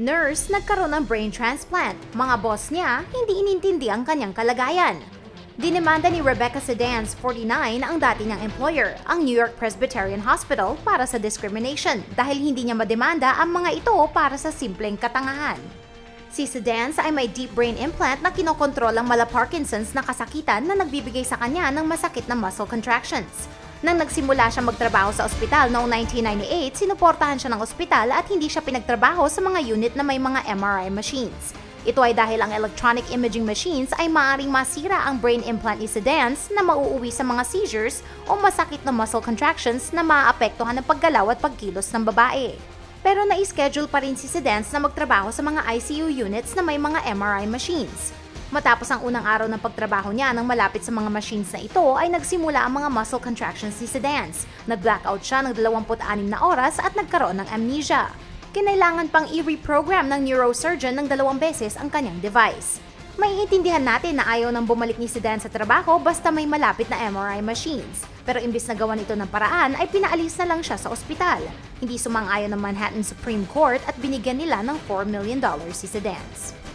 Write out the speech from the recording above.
Nurse nagkaroon ng brain transplant. Mga boss niya, hindi inintindi ang kanyang kalagayan. Dinemanda ni Rebecca Sedans, 49, ang dati niyang employer, ang New York Presbyterian Hospital, para sa discrimination dahil hindi niya mademanda ang mga ito para sa simpleng katangahan. Si Sedans ay may deep brain implant na kinokontrol ang mala Parkinson's na kasakitan na nagbibigay sa kanya ng masakit na muscle contractions. Nang nagsimula siya magtrabaho sa ospital noong 1998, sinuportahan siya ng ospital at hindi siya pinagtrabaho sa mga unit na may mga MRI machines. Ito ay dahil ang electronic imaging machines ay maaaring masira ang brain implant ni na mauuwi sa mga seizures o masakit na muscle contractions na maaapektuhan ng paggalaw at pagkilos ng babae. Pero na-schedule pa rin si Sedans na magtrabaho sa mga ICU units na may mga MRI machines. Matapos ang unang araw ng pagtrabaho niya nang malapit sa mga machines na ito ay nagsimula ang mga muscle contractions ni Sedans. Nag-blackout siya ng 26 na oras at nagkaroon ng amnesia. Kinailangan pang i-reprogram ng neurosurgeon ng dalawang beses ang kanyang device. Maiintindihan natin na ayaw nang bumalik ni Sedans sa trabaho basta may malapit na MRI machines. Pero imbis na gawan ito ng paraan ay pinaalis na lang siya sa ospital. Hindi sumang-ayon ng Manhattan Supreme Court at binigyan nila ng $4 million si Sedans.